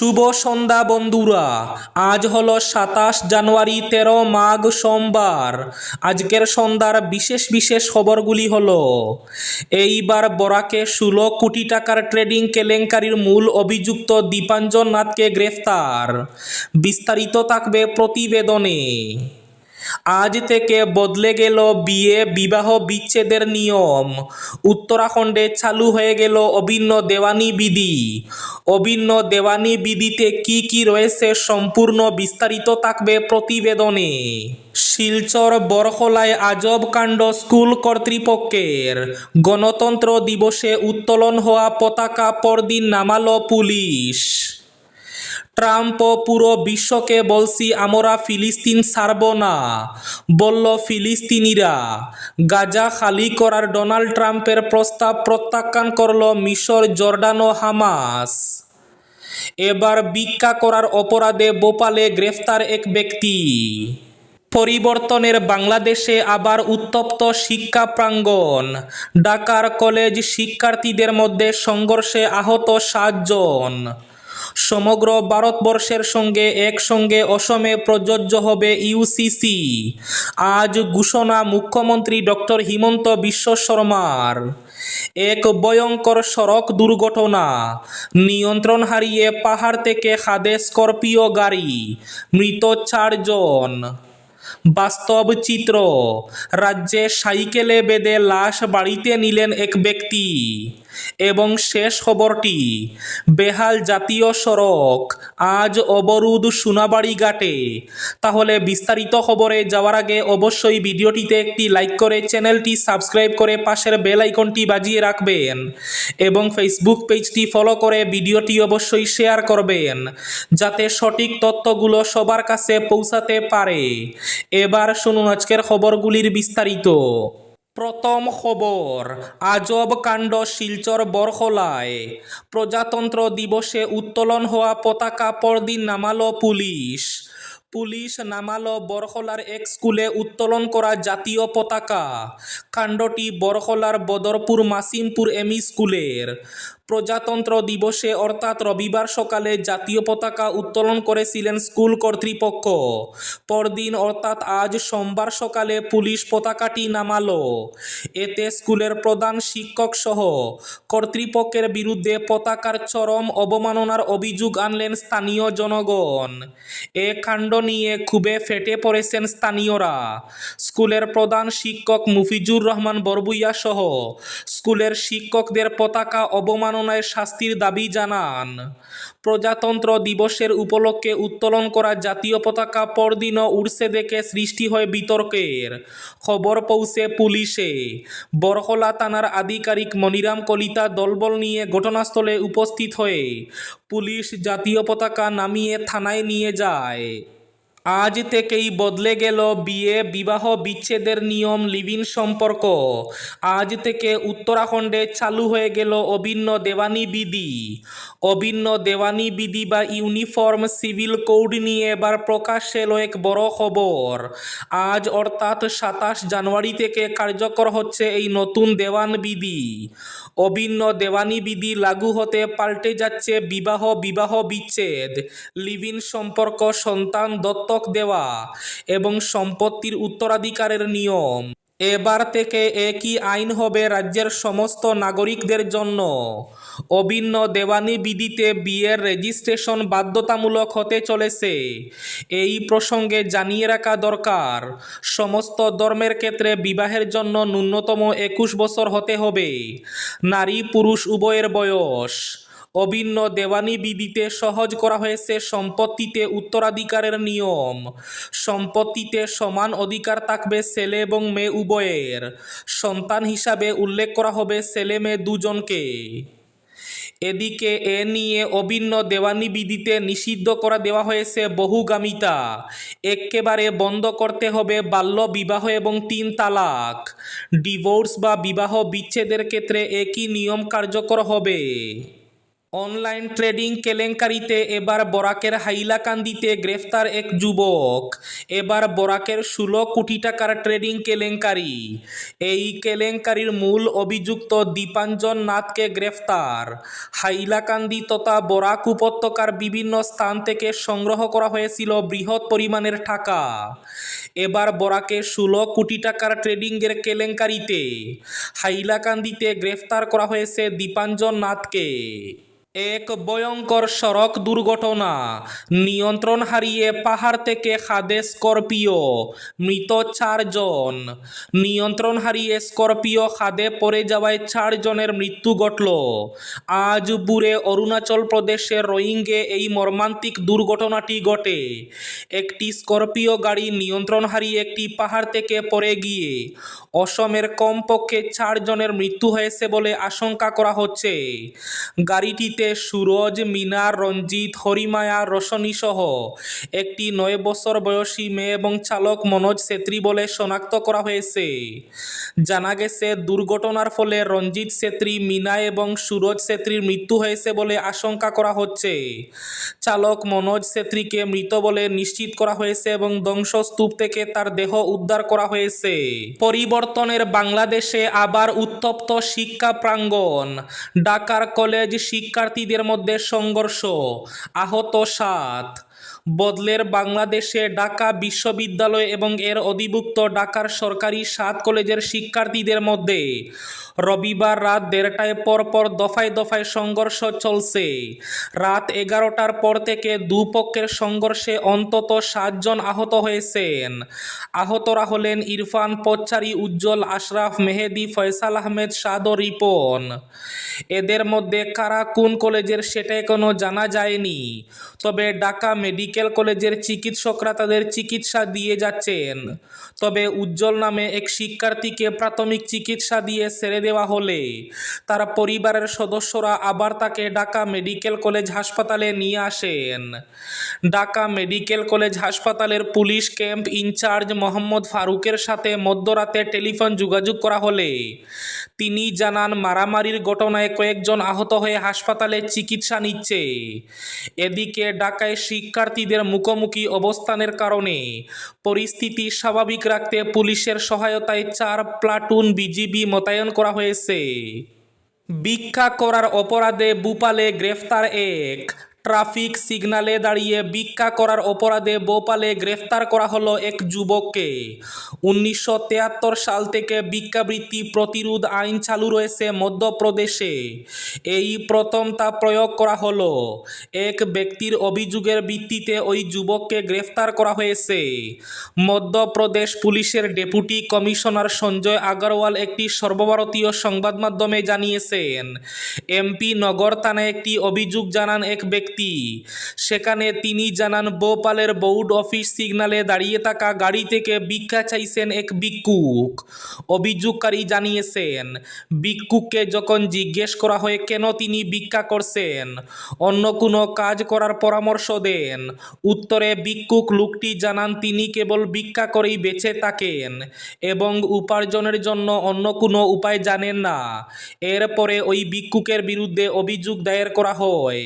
শুভ সন্ধ্যা, বন্ধুরা। আজ হল সাতাশ জানুয়ারি, তেরো মাঘ সোমবার। আজকের সন্ধ্যার বিশেষ বিশেষ খবরগুলি হল, এইবার বরাকে ষোলো কোটি টাকার ট্রেডিং কেলেঙ্কারির মূল অভিযুক্ত দীপাঞ্জন নাথকে গ্রেফতার। বিস্তারিত থাকবে প্রতিবেদনে। আজ থেকে বদলে গেল বিয়ে, বিবাহ বিচ্ছেদের নিয়ম। উত্তরাখণ্ডে চালু হয়ে গেল অভিন্ন দেওয়ানি বিধি। অভিন্ন দেওয়ানি বিধিতে কি কি রয়েছে সম্পূর্ণ বিস্তারিত থাকবে প্রতিবেদনে। শিলচর বরখলায় আজব কাণ্ড স্কুল কর্তৃপক্ষের। গণতন্ত্র দিবসে উত্তোলন হওয়া পতাকা পরদিন নামালো পুলিশ। ট্রাম্প পুরো বিশ্বকে বলছি আমরা ফিলিস্তিন ছাড়ব না। বলল ফিলিস্তিনিরা। গাজা খালি করার ডোনাল্ড ট্রাম্পের প্রস্তাব প্রত্যাখ্যান করল মিশর, জর্ডান হামাস। এবার ভিক্ষা করার অপরাধে বোপালে গ্রেফতার এক ব্যক্তি। পরিবর্তনের বাংলাদেশে আবার উত্তপ্ত শিক্ষা প্রাঙ্গণ। ঢাকার কলেজ শিক্ষার্থীদের মধ্যে সংঘর্ষে আহত সাতজন। সমগ্র ভারতবর্ষের সঙ্গে একসঙ্গে অসমে প্রযোজ্য হবে ইউসিসি আজ ঘোষণা মুখ্যমন্ত্রী ডক্টর হিমন্ত বিশ্ব শর্মার। এক ভয়ঙ্কর সড়ক দুর্ঘটনা, নিয়ন্ত্রণ হারিয়ে পাহাড় থেকে খাদে স্করপিও গাড়ি, মৃত চারজন। বাস্তব চিত্র, রাজ্যে সাইকেলে বেঁধে লাশ বাড়িতে নিলেন এক ব্যক্তি। এবং শেষ খবরটি, বেহাল জাতীয় সড়ক, আজ অবরোধ সোনাবাড়ি ঘাটে। তাহলে বিস্তারিত খবরে যাওয়ার আগে অবশ্যই ভিডিওটিতে একটি লাইক করে চ্যানেলটি সাবস্ক্রাইব করে পাশের বেল আইকনটি বাজিয়ে রাখবেন এবং ফেসবুক পেজটি ফলো করে ভিডিওটি অবশ্যই শেয়ার করবেন, যাতে সঠিক তথ্যগুলো সবার কাছে পৌঁছাতে পারে। এবার শুনুন আজকের খবরগুলির বিস্তারিত। প্রথম খবর আজব কাণ্ড শিলচর বরখলায়। প্রজাতন্ত্র দিবসে উত্তোলন হওয়া পতাকা পরদিন নামালো পুলিশ। পুলিশ নামালো বরখলার এক স্কুলে উত্তোলন করা জাতীয় পতাকা। কাণ্ডটি বরখলার বদরপুর মাসিমপুর এমই স্কুলের প্রজাতন্ত্র দিবসে অর্থাৎ রবিবার সকালে জাতীয় পতাকা উত্তোলন করেছিলেন স্কুল কর্তৃপক্ষ পরদিন অর্থাৎ আজ সোমবার সকালে পুলিশ পতাকাটি নামালো। এতে স্কুলের প্রধান শিক্ষক সহ কর্তৃপক্ষের বিরুদ্ধে পতাকার চরম অবমাননার অভিযোগ আনলেন স্থানীয় জনগণ। এ কাণ্ড নিয়ে খুবই ফেটে পড়েছেন স্থানীয়রা। স্কুলের প্রধান শিক্ষক মুফিজুর রহমান বরবুইয়া সহ স্কুলের শিক্ষকদের পতাকা অবমাননায় শাস্তির দাবি জানান। প্রজাতন্ত্র দিবসের উপলক্ষে উত্তোলন করা জাতীয় পতাকা পরদিনও উড়ছে দেখে সৃষ্টি হয় বিতর্কের। খবর পৌঁছে পুলিশে। বরহলা থানার আধিকারিক মনিরাম কলিতা দলবল নিয়ে ঘটনাস্থলে উপস্থিত হয়ে পুলিশ জাতীয় পতাকা নামিয়ে থানায় নিয়ে যায়। আজ থেকেই বদলে গেল বিয়ে, বিবাহ বিচ্ছেদের নিয়ম লিভিন সম্পর্ক। আজ থেকে উত্তরাখণ্ডে চালু হয়ে গেল অভিন্ন দেওয়ানি বিধি। অভিন্ন দেওয়ানি বিধি বা ইউনিফর্ম সিভিল কোড নিয়ে এবার প্রকাশ এলো এক বড় খবর। আজ অর্থাৎ সাতাশ জানুয়ারি থেকে কার্যকর হচ্ছে এই নতুন দেওয়ান বিধি। অভিন্ন দেওয়ানি বিধি লাগু হতে পাল্টে যাচ্ছে বিবাহ বিবাহ বিচ্ছেদ লিভিন সম্পর্ক, সন্তান দত্তক দেওয়া এবং সম্পত্তির উত্তরাধিকারের নিয়ম। এবার থেকে একই আইন হবে রাজ্যের সমস্ত নাগরিকদের জন্য। অভিন্ন দেওয়ানি বিধিতে বিয়ের রেজিস্ট্রেশন বাধ্যতামূলক হতে চলেছে। এই প্রসঙ্গে জানিয়ে রাখা দরকার, সমস্ত ধর্মের ক্ষেত্রে বিবাহের জন্য ন্যূনতম একুশ বছর হতে হবে। নারী পুরুষ উভয়ের বয়স। অভিন্ন দেওয়ানি বিধিতে সহজ করা হয়েছে সম্পত্তিতে উত্তরাধিকারের নিয়ম। সম্পত্তিতে সমান অধিকার থাকবে ছেলে এবং মেয়ে উভয়ের। সন্তান হিসাবে উল্লেখ করা হবে ছেলে মেয়ে দুজনকে। এদিকে এ নিয়ে অভিন্ন দেওয়ানি বিধিতে নিষিদ্ধ করে দেওয়া হয়েছে বহুগামিতা। একেবারে বন্ধ করতে হবে বাল্য বিবাহ এবং তিন তালাক। ডিভোর্স বা বিবাহ বিচ্ছেদের ক্ষেত্রে একই নিয়ম কার্যকর হবে। অনলাইন ট্রেডিং কেলেঙ্কারিতে এবার বরাকের হাইলাকান্দিতে গ্রেফতার এক যুবক। এবার বরাকের ষোলো কোটি টাকার ট্রেডিং কেলেঙ্কারি। এই কেলেঙ্কারির মূল অভিযুক্ত দীপাঞ্জন নাথকে গ্রেফতার। হাইলাকান্দি তথা বরাক উপত্যকার বিভিন্ন স্থান থেকে সংগ্রহ করা হয়েছিল বৃহৎ পরিমাণের টাকা। এবার বরাকে ষোলো কোটি টাকার ট্রেডিংয়ের কেলেঙ্কারিতে হাইলাকান্দিতে গ্রেফতার করা হয়েছে দীপাঞ্জন নাথকে। এক ভয়ঙ্কর সড়ক দুর্ঘটনা। নিয়ন্ত্রণ হারিয়ে পাহাড় থেকে খাদে স্করপিও, মৃত চারজন। নিয়ন্ত্রণ হারিয়ে স্করপিও খাদে পড়ে যাওয়ায় চারজনের মৃত্যু ঘটল। আজ বুড়ে অরুণাচল প্রদেশের রোহিঙ্গে এই মর্মান্তিক দুর্ঘটনাটি ঘটে। একটি স্করপিও গাড়ি নিয়ন্ত্রণ হারিয়ে একটি পাহাড় থেকে পড়ে গিয়ে অসমের কমপক্ষে চারজনের মৃত্যু হয়েছে বলে আশঙ্কা করা হচ্ছে। গাড়িটিতে সুরজ, মিনা, রঞ্জিত, হরিমায়া, রশনি সহ। একটি নয় বছর বয়সী মেয়ে এবং চালক মনোজ ছেত্রী বলে শনাক্ত করা হয়েছে। জানা গেছে, দুর্ঘটনার ফলে রঞ্জিত ছেত্রী মিনা এবং সুরজ ছেত্রীর মৃত্যু হয়েছে বলে আশঙ্কা করা হচ্ছে। চালক মনোজ ছেত্রীকে মৃত বলে নিশ্চিত করা হয়েছে এবং ধ্বংসস্তূপ থেকে তার দেহ উদ্ধার করা হয়েছে। পরিবর্তনের বাংলাদেশে আবার উত্তপ্ত শিক্ষা প্রাঙ্গণ ঢাকার কলেজ শিক্ষার্থীদের মধ্যে সংঘর্ষ, আহত সাত। বদলের বাংলাদেশে ঢাকা বিশ্ববিদ্যালয় এবং এর অধিভুক্ত ঢাকার সরকারি সাত কলেজের শিক্ষার্থীদের মধ্যে রবিবার রাত দেড়টায় পরপর দফায় দফায় সংঘর্ষ চলছে। রাত এগারোটার পর থেকে দুপক্ষের সংঘর্ষে অন্তত সাতজন আহত হয়েছেন। আহতরা হলেন ইরফান পচ্চারি, উজ্জ্বল আশরাফ, মেহেদি, ফয়সাল আহমেদ সাদ ও রিপন। এদের মধ্যে কারা কোন কলেজের সেটা এখনও জানা যায়নি। তবে ঢাকা মেডিকেল কলেজের চিকিৎসকরা তাদের চিকিৎসা দিয়ে যাচ্ছেন। তবে উজ্জ্বল নামে এক শিক্ষার্থীকে প্রাথমিক চিকিৎসা দিয়ে ছেড়ে দেওয়া হলে। তার পরিবারের সদস্যরা আবার তাকে ঢাকা মেডিকেল কলেজ হাসপাতালে নিয়ে আসেন। ঢাকা মেডিকেল কলেজ হাসপাতালের পুলিশ ক্যাম্প ইনচার্জ মোহাম্মদ ফারুকের সাথে মধ্যরাতে টেলিফোন যোগাযোগ করা হলে তিনি জানান, মারামারির ঘটনায় কয়েকজন আহত হয়ে হাসপাতালে চিকিৎসা নিচ্ছে। এদিকে ঢাকায় শিক্ষার্থীদের মুখোমুখি অবস্থানের কারণে পরিস্থিতি স্বাভাবিক রাখতে পুলিশের সহায়তায় চার প্লাটুন বিজিবি মোতায়েন করা হয়েছে। ভিক্ষা করার অপরাধে বুপালে গ্রেফতার এক ট্রাফিক সিগনালে দাঁড়িয়ে ভিক্ষা করার অপরাধে ভোপালে গ্রেফতার করা হলো এক যুবককে। উনিশশো সাল থেকে ভিক্ষাবৃত্তি প্রতিরোধ আইন চালু রয়েছে মধ্যপ্রদেশে। এই প্রথম তা প্রয়োগ করা হলো। এক ব্যক্তির অভিযোগের ভিত্তিতে ওই যুবককে গ্রেফতার করা হয়েছে। মধ্যপ্রদেশ পুলিশের ডেপুটি কমিশনার সঞ্জয় আগরওয়াল একটি সর্বভারতীয় সংবাদ মাধ্যমে জানিয়েছেন, এমপি নগর থানায় একটি অভিযোগ জানান এক ব্যক্তি সেখানে তিনি জানান, ভোপালের বোর্ড অফিস সিগন্যালে দাঁড়িয়ে থাকা গাড়ি থেকে ভিক্ষা চাইছেন এক ভিক্ষুক। অভিযোগকারী জানিয়েছেন, ভিক্ষুককে যখন জিজ্ঞেস করা হয়, কেন তিনি ভিক্ষা করছেন? অন্য কোনো কাজ করার পরামর্শ দেন। উত্তরে, ভিক্ষুক লোকটি জানান, তিনি কেবল ভিক্ষা করেই বেঁচে থাকেন এবং উপার্জনের জন্য অন্য কোনো উপায় জানেন না। এরপরে ওই ভিক্ষুকের বিরুদ্ধে অভিযোগ দায়ের করা হয়।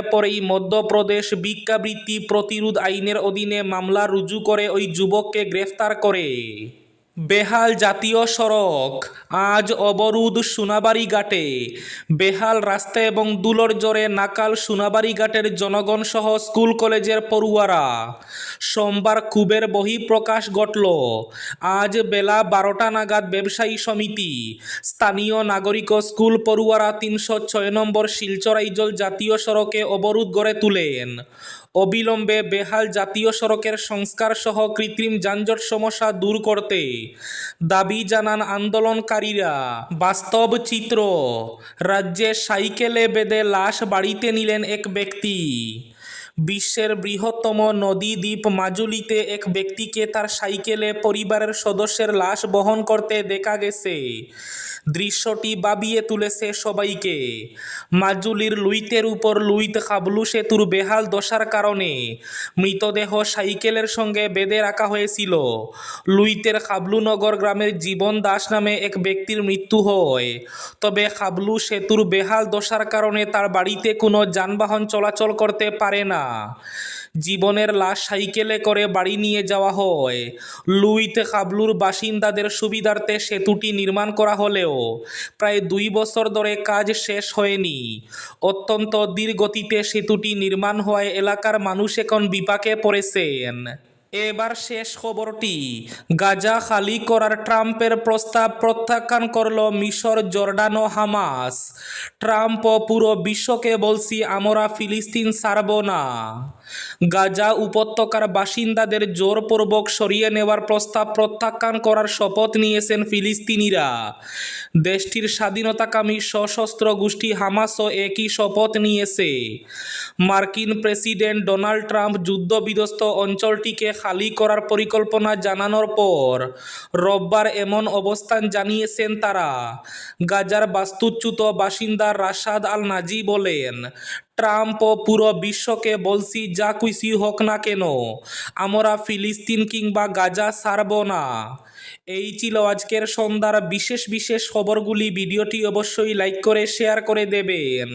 এরপরেই মধ্যপ্রদেশ ভিক্ষাবৃত্তি প্রতিরোধ আইনের অধীনে মামলা রুজু করে ওই যুবককে গ্রেফতার করে। বেহাল জাতীয় সড়ক, আজ অবরোধ সোনাবাড়ি ঘাটে। বেহাল রাস্তা এবং দুলর জোরে নাকাল সোনাবাড়ি ঘাটের জনগণ সহ স্কুল কলেজের পড়ুয়ারা। সোমবার ক্ষোভের বহিঃপ্রকাশ ঘটল। আজ বেলা বারোটা নাগাদ ব্যবসায়ী সমিতি, স্থানীয় নাগরিক স্কুল পড়ুয়ারা তিনশো ছয় নম্বর শিলচর আইজল জাতীয় সড়কে অবরোধ গড়ে তুলেন। অবিলম্বে বেহাল জাতীয় সড়কের সংস্কার সহ কৃত্রিম যানজট সমস্যা দূর করতে দাবি জানান আন্দোলনকারীরা। বাস্তব চিত্র, রাজ্যে সাইকেলে বেঁধে লাশ বাড়িতে নিলেন এক ব্যক্তি। বিশ্বের বৃহত্তম নদী দ্বীপ মাজুলিতে এক ব্যক্তিকে তার সাইকেলে পরিবারের সদস্যের লাশ বহন করতে দেখা গেছে। দৃশ্যটি বাবিয়ে তুলেছে সবাইকে। মাজুলির লুইতের উপর লুইত খাবলু সেতুর বেহাল দশার কারণে মৃতদেহ সাইকেলের সঙ্গে বেঁধে রাখা হয়েছিল। লুইতের খাবলুনগর গ্রামের জীবন দাস নামে এক ব্যক্তির মৃত্যু হয়। তবে খাবলু সেতুর বেহাল দশার কারণে তার বাড়িতে কোনো যানবাহন চলাচল করতে পারে না। জীবনের লাশ সাইকেলে করে বাড়ি নিয়ে যাওয়া হয়। লুইতে কাবলুর বাসিন্দাদের সুবিধার্থে সেতুটি নির্মাণ করা হলেও প্রায় দুই বছর ধরে কাজ শেষ হয়নি। অত্যন্ত ধীরগতিতে সেতুটি নির্মাণ হওয়ায় এলাকার মানুষ এখন বিপাকে পড়েছেন। এবার শেষ খবরটি। গাজা খালি করার ট্রাম্পের প্রস্তাব প্রত্যাখ্যান করল মিশর, জর্ডান ও হামাস। ট্রাম্প ও পুরো বিশ্বকে বলছি, আমরা ফিলিস্তিন ছাড়ব না। গাজা উপত্যকার বাসিন্দাদের জোরপূর্বক সরিয়ে নেওয়ার প্রস্তাব প্রত্যাখ্যান করার শপথ নিয়েছেন ফিলিস্তিনিরা। দেশটির স্বাধীনতাকামী সশস্ত্র গোষ্ঠী হামাসও একই শপথ নিয়েছে। মার্কিন প্রেসিডেন্ট ডোনাল্ড ট্রাম্প যুদ্ধবিধ্বস্ত অঞ্চলটিকে খালি করার পরিকল্পনা জানানোর পর রোববার এমন অবস্থান জানিয়েছেন তারা। গাজার বাস্তুচ্যুত বাসিন্দা রাশাদ আল নাজি বলেন ট্রাম্প ও পুরো বিশ্বকে বলছি, যা কুইসি হোক না কেন, আমরা ফিলিস্তিন কিংবা গাজা ছাড়ব না। এই ছিল আজকের সন্ধ্যার বিশেষ বিশেষ খবরগুলি। ভিডিওটি অবশ্যই লাইক করে, শেয়ার করে দেবেন।